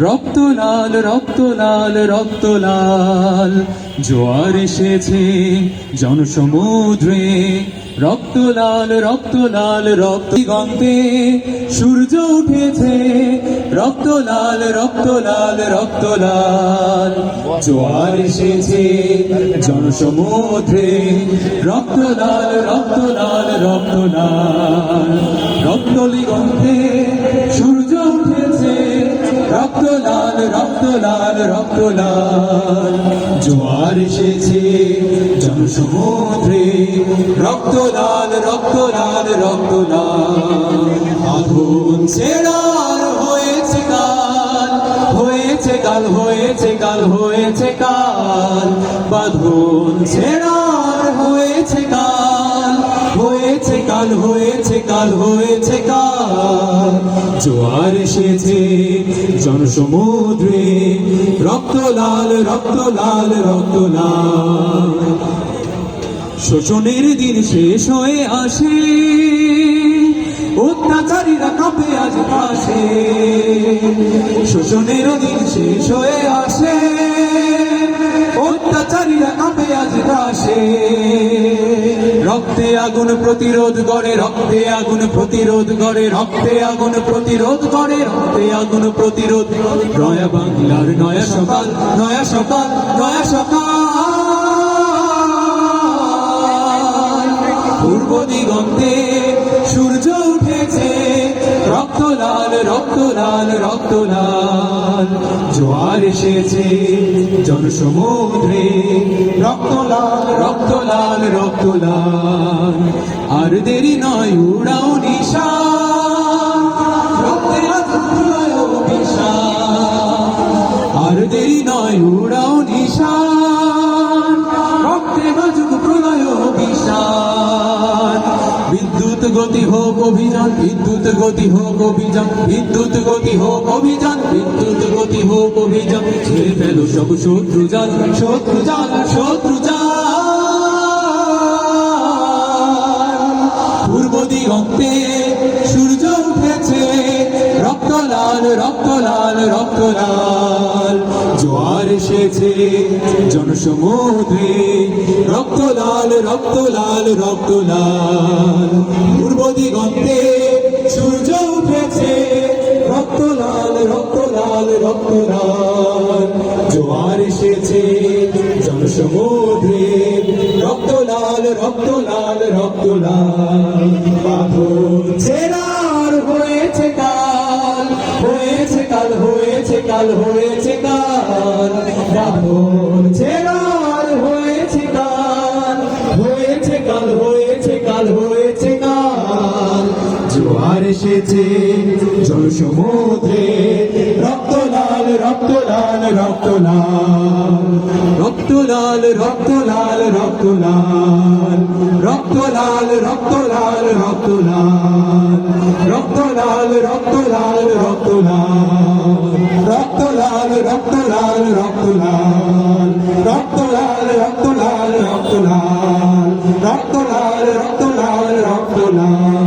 রক্ত লাল রক্ত লাল রক্ত লাল। জোয়ার এসেছে জনসমুদ্রে, রক্ত লাল রক্ত লাল, রক্ত গন্ধে সূর্য উঠেছে, রক্ত লাল রক্ত লাল রক্ত লাল। জোয়ার এসেছে জনসমুদ্রে, রক্ত লাল রক্ত লাল রক্ত লাল। রক্তলি গন্ধে লাল রক্ত জোয়ার এসেছে জনসমুদ্রে। রক্ত লাল রক্ত লাল রক্ত লাল আগুন ছেড়ার হয়েছে কাল হয়েছে কাল হয়েছে কাল হয়েছে কাল। বাঁধন ছেড়ার হয়েছে কাল হয়েছে কাল হয়েছে কাল হয়েছে কাল। জোয়ার এসেছে, জনসমুদ্রে রক্ত লাল রক্ত লাল রক্ত লাল। শোষণের দিন শেষ হয়ে আসে, অত্যাচারীরা কাঁপে, আজ পাশে শোষণের দিন শেষ হয়ে আসে, অত্যাচারীরা কাঁপে, আজ পাশে রক্তে আগুন প্রতিরোধ করে, রক্তে আগুন প্রতিরোধ করে, রক্তে আগুন প্রতিরোধ করে, রক্তে আগুন প্রতিরোধ নয়া বাংলার নয়া সকাল নয়া সকাল নয়া সকাল। পূর্ব দিগন্তে সূর্য উঠেছে। রক্ত লাল রক্ত লাল রক্ত লাল জোয়ার এসেছে জনসমুদ্রে। রক্ত লাল রক্ত লাল রক্ত লাল আর দেরি নয়, উড়াও নিশা আর দেরি নয়, উড়াও নিশান। গতি হোক অভিযান, বিদ্যুৎ গতি হোক অভিযান, বিদ্যুৎ গতি হোক অভিযান, বিদ্যুৎ গতি হোক অভিযান। ছেড়ে ফেলো সব শত্রু যান শত্রু যান শত্রু পূর্ব দিগন্তে সূর্য উঠেছে, রক্ত লাল রক্ত লাল রক্ত লাল। জোয়ার এসেছে, জনসমুদ্রে রক্ত লাল রক্ত লাল রক্ত লাল। পূর্ব দিগন্তে সূর্য উঠেছে, রক্ত লাল রক্ত লাল রক্ত লাল। জোয়ার এসেছে, জনসমুদ্রে রক্ত লাল রক্ত লাল রক্ত লাল। পাথর ছেড়ার হয়েছে কাল হয়েছে কাল হয়েছে কাল, হয়েছে ছেড়ার হয়েছে কাল হয়েছে কাল হয়েছে কাল হয়েছে কাল। জোয়ার এসেছে জল সমুদ্রে রক্ত লাল রক্ত লাল রক্ত লাল রক্ত লাল রক্ত লাল রক্ত লাল রক্ত লাল রক্ত লাল রক্ত লাল রক্ত লাল রক্ত লাল রক্ত লাল রক্ত লাল রক্ত লাল রক্ত লাল